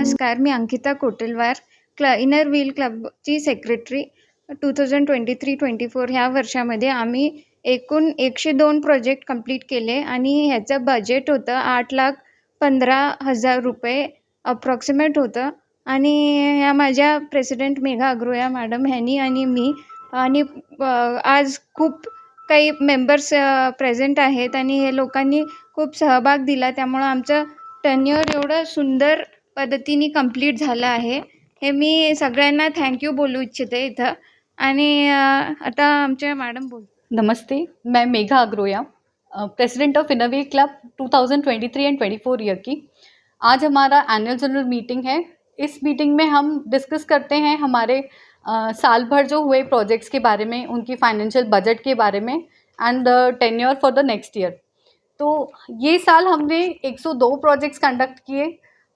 नमस्कार मी अंकिता कोटेलवार क्ल inner wheel क्लबची secretary two thousand twenty three twenty four ह्या वर्षामध्ये आम्ही एकूण एकशे दोन प्रोजेक्ट कंप्लीट केले आणि ह्याचं बजेट होतं आठ लाख पंधरा हजार रुपये अप्रॉक्सिमेट होतं. आणि ह्या माझ्या प्रेसिडेंट मेघा अग्रोया मॅडम ह्यांनी आणि मी आणि आज खूप काही मेंबर्स प्रेझेंट आहेत आणि हे लोकांनी खूप सहभाग दिला. त्यामुळं आमचं टन्युअर एवढं सुंदर पद्धतीने कंप्लीट झालं आहे. हे मी थँक्यू बोलू इच्छिते आणि अ, आता आमच्या मॅडम बोल. नमस्ते मैं Megha Agroya president of Inner Wheel club 2023 and 24 year की. आज हमारा एनुअल जनरल मीटिंग है. इस मीटिंग में हम डिस्कस करते हैं हमारे अ, साल भर जो हुए प्रोजेक्ट्स के बारे में उनकी फाइनेंशियल बजट के बारे में and the tenure for the next year तो ये साल हमने 102 प्रोजेक्ट्स कंडक्ट किए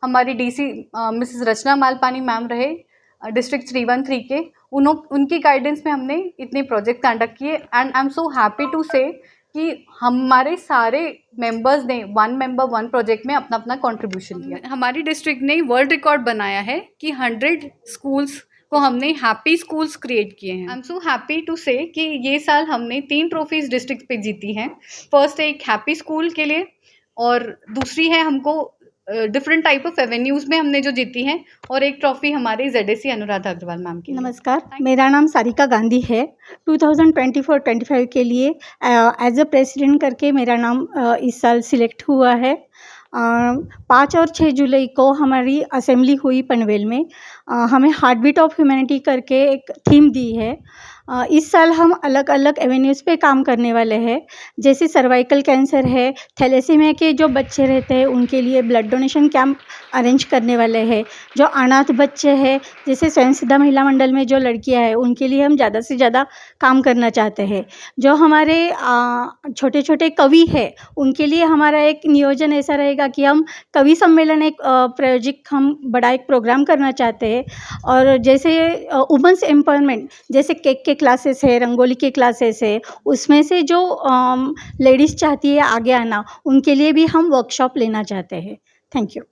हमारी DC Mrs Rachna Malpani ma'am रहे डिस्ट्रिक्ट थ्री वन थ्री के उन्हों उनकी गाइडेंस में हमने इतने प्रोजेक्ट कंडक्ट किए and I am so happy to say कि हमारे सारे मेंबर्स ने वन मेंबर वन प्रोजेक्ट में अपना अपना कंट्रीब्यूशन दिया हमारी डिस्ट्रिक्ट ने वर्ल्ड रिकॉर्ड बनाया है कि हंड्रेड स्कूल्स को हमने हैप्पी स्कूल्स क्रिएट किए हैं। I am so happy to say कि ये साल हमने तीन ट्रॉफीज डिस्ट्रिक्ट पे जीती हैं। फ़र्स्ट एक हैप्पी स्कूल के लिए और दूसरी है हमको डिफरेंट टाइप ऑफ़ एवेन्यूज़ में हमने जो जीती हैं और एक ट्रॉफी हमारी Z S C Anuradha Agarwal ma'am की नमस्कार मेरा नाम सारिका गांधी है। 2024-25 के लिए एज अ प्रेसिडेंट करके मेरा नाम अ, इस साल सिलेक्ट हुआ है। पाँच और छः जुलाई को हमारी असेंबली हुई पनवेल में। हमें हार्ट बीट ऑफ़ ह्यूमैनिटी करके एक थीम दी है। इस साल हम अलग अलग एवेन्यूज़ पे काम करने वाले हैं। जैसे सर्वाइकल कैंसर है, थैलेसीमिया के जो बच्चे रहते हैं, उनके लिए ब्लड डोनेशन कैंप अरेंज करने वाले हैं। जो अनाथ बच्चे हैं, जैसे स्वयं सिद्धा महिला मंडल में जो लड़कियाँ हैं, उनके लिए हम ज़्यादा से ज़्यादा काम करना चाहते हैं। जो हमारे छोटे छोटे कवि हैं, उनके लिए हमारा एक नियोजन ऐसा रहेगा कि हम कवि सम्मेलन एक प्रायोजिक हम बड़ा एक प्रोग्राम करना चाहते हैं। और जैसे वुमेंस एम्पावरमेंट, जैसे केक क्लासेस है, रंगोली के क्लासेस है, उसमें से जो लेडीज़ चाहती है आगे आना, उनके लिए भी हम वर्कशॉप लेना चाहते हैं। Thank you